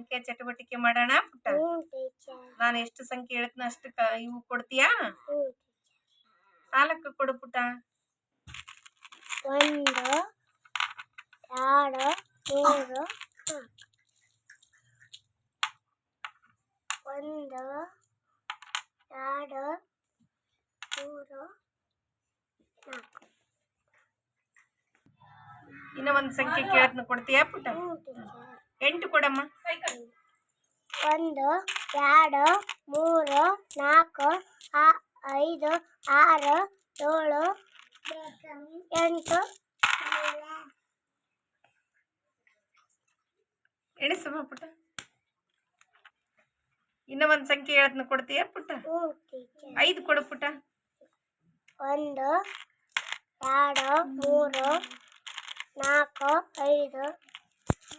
ಸಂಖ್ಯೆ ಚಟುವಟಿಕೆ ಮಾಡೋಣ ಪುಟ್ಟ ಹ್ಞೂ ಟೀಚರ್ ನಾನು ಎಷ್ಟು ಸಂಖ್ಯೆ ಹೇಳ್ತೀನಿ ಅಷ್ಟು ಕ- ಇವು ಕೊಡ್ತೀಯಾ ಹ್ಞೂ ನಾಲ್ಕು ಕೊಡು ಪುಟ್ಟ ಒಂದು ಎರಡು ಮೂರು ನಾಲ್ಕು ಒಂದು ಎರಡು ಮೂರು ನಾಲ್ಕು ಇನ್ನ ಒಂದು ಸಂಖ್ಯೆ ಕೇಳತ್ನ ಕೊಡ್ತೀಯಾ ಪುಟ್ಟ ಹ್ಞೂ ಟೀಚರ್ ಎಂಟು ಕೊಡಮ್ಮ. ಒಂದು ಎರಡು ಮೂರು ನಾಲ್ಕು ಐದು ಆರು ಏಳು ಎಂಟು. ಎಣಿಸಮ್ಮ ಪುಟ್ಟ. ಇನ್ನ ಒಂದು ಸಂಖ್ಯೆ ಹೇಳತ್ನ ಕೊಡ್ತೀಯಾ ಪುಟ್ಟ? ಐದು ಕೊಡು ಪುಟ್ಟ. ಒಂದು ಎರಡು ಮೂರು ನಾಲ್ಕು ಐದು